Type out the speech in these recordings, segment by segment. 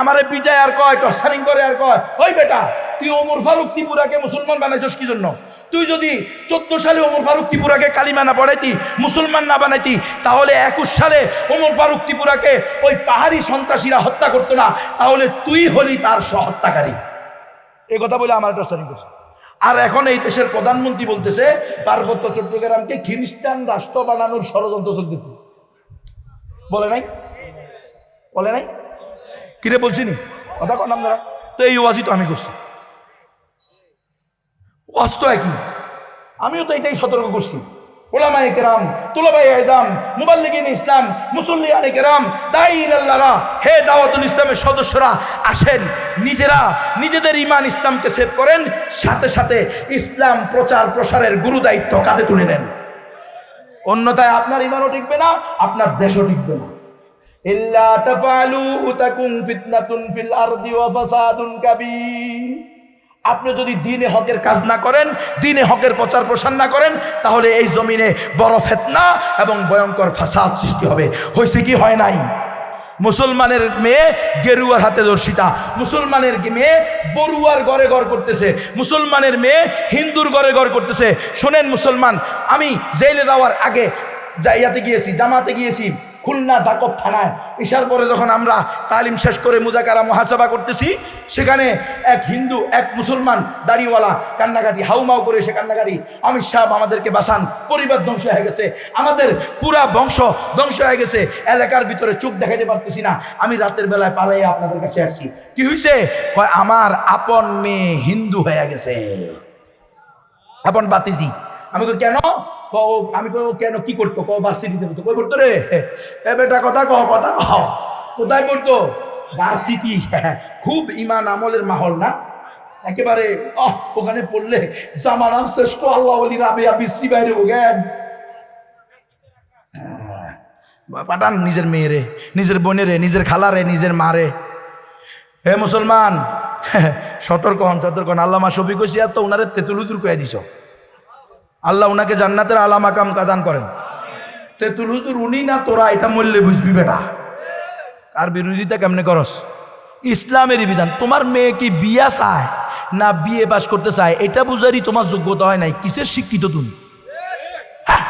আমারে পিটায় আর কয়, টর্চারিং করে আর কয়, ওই বেটা, তুই ওমর ফারুক ত্রিপুরাকে মুসলমান বানাইছস কি জন্য তুই যদি চোদ্দ সালে ওমর ফারুক ত্রিপুরাকে কালিমা না পড়াইতি, মুসলমান না বানাইতি, তাহলে একুশ সালে ওমর ফারুক ত্রিপুরাকে ওই পাহাড়ি সন্ত্রাসীরা হত্যা করতো না, তাহলে তুই হলি তার সহত্যাকারী। এ কথা বলে আমার টর্চারিং করছে। আর এখন এই দেশের প্রধানমন্ত্রী বলতেছে, পার্বত্য চট্টগ্রামকে খ্রিস্টান রাষ্ট্র বানানোর ষড়যন্ত্র চলতেছে। বলে নাই? বলে নাই? কিরে বলছি নি? কথা নাম দাঁড়া তো এই ওয়াজি তো আমি করছি। ওয়াজ তো একই। আমিও তো এটাই সতর্ক করছি। ওলামায়ে কেরাম তুলাবাই আয়দাম মুবাল্লিগিন ইসলাম মুসল্লিয়ানে কেরাম দাইন আল্লাহরা হে দাওয়াতুল ইসলামের সদস্যরা আসেন। নিজেরা নিজেদের ইমান ইসলামকে সেভ করেন সাথে সাথে ইসলাম প্রচার প্রসারের গুরু দায়িত্ব কাঁধে তুলে নেন। অন্যথায় আপনার ইমানও টিকবে না আপনার দেশও টিকবে না। ইল্লা তাফালু তাকুন ফিতনাতুন আপনি যদি দিনে হকের কাজ না করেন, দিনে হকের প্রচার প্রসার না করেন, তাহলে এই জমিনে বড় ফেতনা এবং ভয়ঙ্কর ফাসাদ সৃষ্টি হবে। হয়েছে কি, হয় নাই? মুসলমানের মেয়ে গেরুয়ার হাতে দর্শিতা, মুসলমানের মেয়ে বড়ুয়ার ঘরে ঘর করতেছে, মুসলমানের মেয়ে হিন্দুর ঘরে ঘর করতেছে। শোনেন মুসলমান, আমি জেলে দেওয়ার আগে যাইয়াতে গিয়েছি, জামাতে গিয়েছি খুলনা দাকব থানায়। ইশার পরে যখন আমরা তালিম শেষ করে মুজাকারা মহাসভা করতেছি, সেখানে এক হিন্দু, এক মুসলমান দাড়িওয়ালা কান্নাকাটি, হাউমাউ করে সে কান্নাকাটি অমিত শাহ আমাদেরকে বাসান পরিবার ধ্বংস হয়ে গেছে, আমাদের পুরা বংশ ধ্বংস হয়ে গেছে, এলাকার ভিতরে চোখ দেখাতে পারতেছি না, আমি রাতের বেলায় পালাই আপনাদের কাছে আসছি। কি হয়েছে কয়, আমার আপন মেয়ে হিন্দু হয়ে গেছে। আপন বাতিজি। আমি কেন? আমি ও কেন কি করতো? কও ভার্সিটিতে পড়তো। কই পড়তো রে? বেটা, কথা কও কথা কও। কোথায় পড়তো? ভার্সিটি খুব ইমান আমলের মাহল না? একেবারে অহ ওখানে পড়লে জামানার শ্রেষ্ঠ আল্লাহ আলী রাবিয়া বিশ্রী বাইরে জ্ঞান পাঠান নিজের মেয়েরে নিজের বোনেরে নিজের খালারে নিজের মারে হে মুসলমান, সতর্ক হন সতর্ক হন। আল্লাহ মা শফি কইছি তো উনারে তেতুলুদুর কয়ে দিছ। আল্লাহ উনাকে জান্নাতের আলাম আকাম কাদান করেন। তেতুল হুজুর উনি না তোরা, এটা মূল্যে বুঝবি বেটা। আর বিরোধিতা কেমনে করস? ইসলামেরই বিধান। তোমার মেয়ে কি বিয়া চায় না বিয়ে পাস করতে চায়? এটা বুঝারই তোমার যোগ্যতা হয় নাই। কিসের শিক্ষিত তুমি? হ্যাঁ?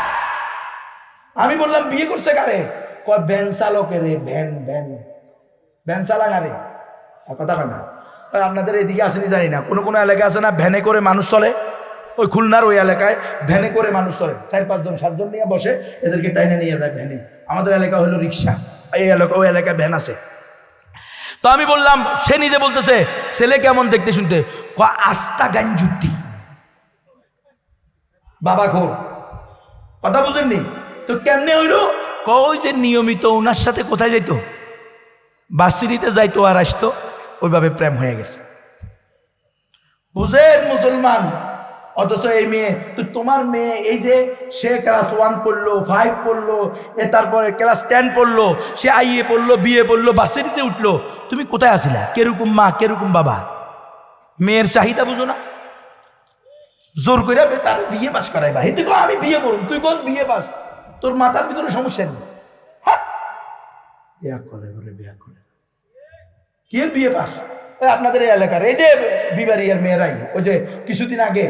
আমি বললাম, বিয়ে করছে কারে? কয়, ভ্যান চালকের রে ভ্যান ভ্যান। ভ্যান চালা কারে কথা কয় না। আপনাদের এদিকে আসেনি জানি না। কোনো কোনো এলাকা আছে না, ভ্যানে করে মানুষ চলে? ওই খুলনার ওই এলাকায় ভ্যানে করে মানুষ চলে চার পাঁচজন, সাতজন নিয়ে বসে এদেরকে টাইনে নিয়ে যায় ভ্যানে। আমাদের এলাকা হলো রিক্সা। এই এলাকা, ওই এলাকায় ভ্যান আছে। তো আমি বললাম, সে নিজে বলতেছে, ছেলে কেমন দেখতে শুনতে? ক, আস্তা গাঞ্জুটি। বাবা ঘোর কথা বুঝেননি? তো কেমনে হইল? ক, ওই যে নিয়মিত ওনার সাথে কোথায় যাইতো? বাসিরিতে যাইতো আর আসতো। ওইভাবে প্রেম হয়ে গেছে। বুঝেন মুসলমান অথচ এই মেয়ে, তো তোমার মেয়ে এই যে সে ক্লাস ওয়ান পড়ল ফাইভ পড়ল, এ তারপরে ক্লাস টেন পড়ল, সে আইএ পড়ল বিয়ে পড়ল বাসেরিতে উঠল, তুমি কোথায় আসিলা? কেরকম মা, কেরকম বাবা? মেয়ের চাহিদা বুঝো না। জোর করে তার বিয়ে পাস করাই বা তুই কো আমি বিয়ে করুন তুই কোন বিয়ে পাস তোর মাথার ভিতরে সমস্যা নেই হ্যাঁ? বিয়া করে, বলে বিয়া করে। কি বিয়ে পাস আপনাদের এলাকার, এই যে বিবারিয়ার মেয়েরাই, ওই যে কিছুদিন আগে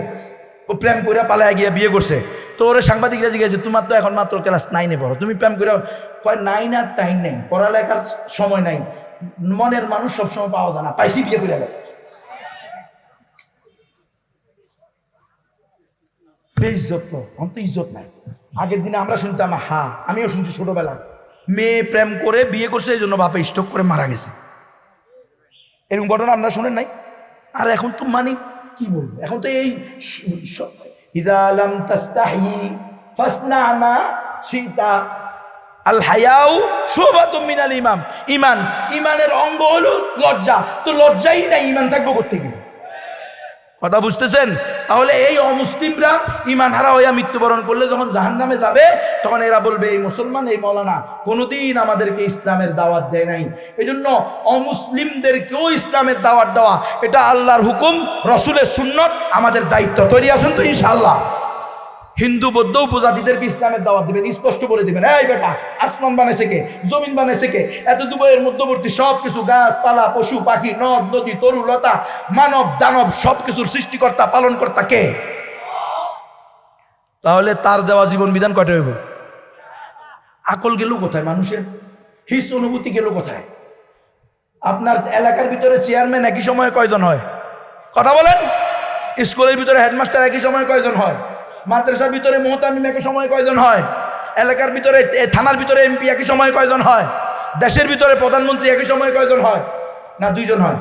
ও প্রেম করে পালায় গিয়ে বিয়ে করছে। তো ওরা সাংবাদিকরা জিজ্ঞাসা তোমার তো এখন মাত্র ক্লাস নাইনে পড়ো। তুমি প্রেম করে কয় নাইন আর টাইম নেই। পড়ালেখার সময় নাই। মনের মানুষ সবসময় পাওয়া যায় না। পাইসি বিয়ে করে গেছে। বেইজ্জত তো আমার তো ইজ্জত নাই। আগের দিনে আমরা শুনতাম হা আমিও শুনছি ছোটবেলা মেয়ে প্রেম করে বিয়ে করছে, এই জন্য বাপে স্টক করে মারা গেছে। এরকম ঘটনা আপনারা শোনেন নাই? আর এখন তো মানে কি বলব? এখন তো এই ইদা লাম তাস্তাহি ফাসনামা সীতা আল হায়াউ শোভাতুম মিনাল ইমাম। ইমান, ইমানের অঙ্গ হলো লজ্জা। তো লজ্জাই নাই, ইমান থাকব কোথেকে কথা বুঝতেছেন? তাহলে এই অমুসলিমরা ইমান হারা হইয়া মৃত্যুবরণ করলে যখন জাহান নামে যাবে, তখন এরা বলবে, এই মুসলমান, এই মৌলানা কোনোদিন আমাদেরকে ইসলামের দাওয়াত দেয় নাই। এই জন্য অমুসলিমদেরকেও ইসলামের দাওয়াত দেওয়া, এটা আল্লাহর হুকুম, রসুলের সুন্নত, আমাদের দায়িত্ব। তৈরি আছেন তো ইনশাআল্লাহ? হিন্দু বৌদ্ধ উপজাতিদেরকে ইসলামের দাওয়াত দিবেন? স্পষ্ট বলে দিবেন। এই বেটা, আসমান বানাইছে কে? জমিন বানাইছে কে? এত দুবাইয়ের মধ্যবর্তী সব কিছু গাছপালা, পশু, পাখি, নদ, নদী, তরু, লতা, মানব, দানব সব কিছুর সৃষ্টিকর্তা, পালনকর্তা কে? তাহলে তার দেওয়া জীবন বিধান কয়টা হইব? আকল গেল কোথায় মানুষের? হিস অনুভূতি গেল কোথায়? আপনার এলাকার ভিতরে চেয়ারম্যান একই সময়ে কয়জন হয়? কথা বলেন? স্কুলের ভিতরে হেডমাস্টার একই সময় কয়জন হয়? মাদ্রাসার ভিতরে মোহতামিম একই সময় কয়জন হয়? এলাকার ভিতরে থানার ভিতরে এমপি একই সময় কয়জন হয়? দেশের ভিতরে প্রধানমন্ত্রী একই সময় কয়জন হয়? না, দুইজন হয়।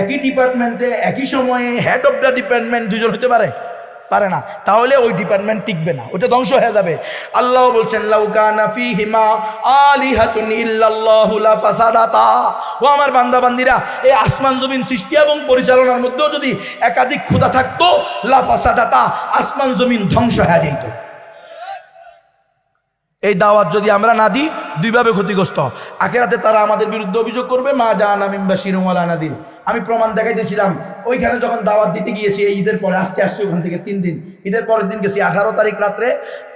একই ডিপার্টমেন্টে একই সময়ে হেড অফ দ্য ডিপার্টমেন্ট দুজন হতে পারে? পারে না, তাহলে ওই ডিপার্টমেন্ট টিকবে না, ওটা ধ্বংস হয়ে যাবে। আল্লাহ বলছেন আমার বান্দা বান্দিরা এই আসমান জমিন সৃষ্টি এবং পরিচালনার মধ্যেও যদি একাধিক ক্ষুধা থাকতো লা ফাসাদাতা আসমান জমিন ধ্বংস হয়ে যেত। এই দাওয়াত যদি আমরা না দিই, দুইভাবে ক্ষতিগ্রস্ত। আখেরাতে তারা আমাদের বিরুদ্ধে অভিযোগ করবে, মা জান আমিম্বা শিরুমালা নাদির। আমি প্রমাণ দেখাইতেছিলাম। ওইখানে যখন দাওয়াত দিতে গিয়েছি, এই ঈদের পরে আজকে আসছি ওখান থেকে তিন দিন। ঈদের পরের দিন গেছি আঠারো তারিখ রাত্রে,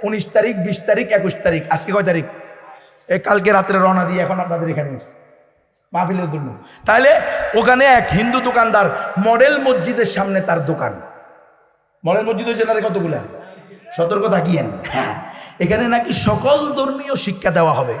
উনিশ তারিখ, বিশ তারিখ, একুশ তারিখ। আজকে কয় তারিখ? এই কালকে রাত্রে রওনা দিয়ে এখন আপনাদের এখানে এসেছি। মাহফিলের জন্য। তাহলে ওখানে এক হিন্দু দোকানদার মডেল মসজিদের সামনে তার দোকান। মডেল মসজিদ হয়েছে না কতগুলা? সতর্ক থাকিয়েন হ্যাঁ। এখানে নাকি সকল ধর্মীয় শিক্ষা দেওয়া হবে।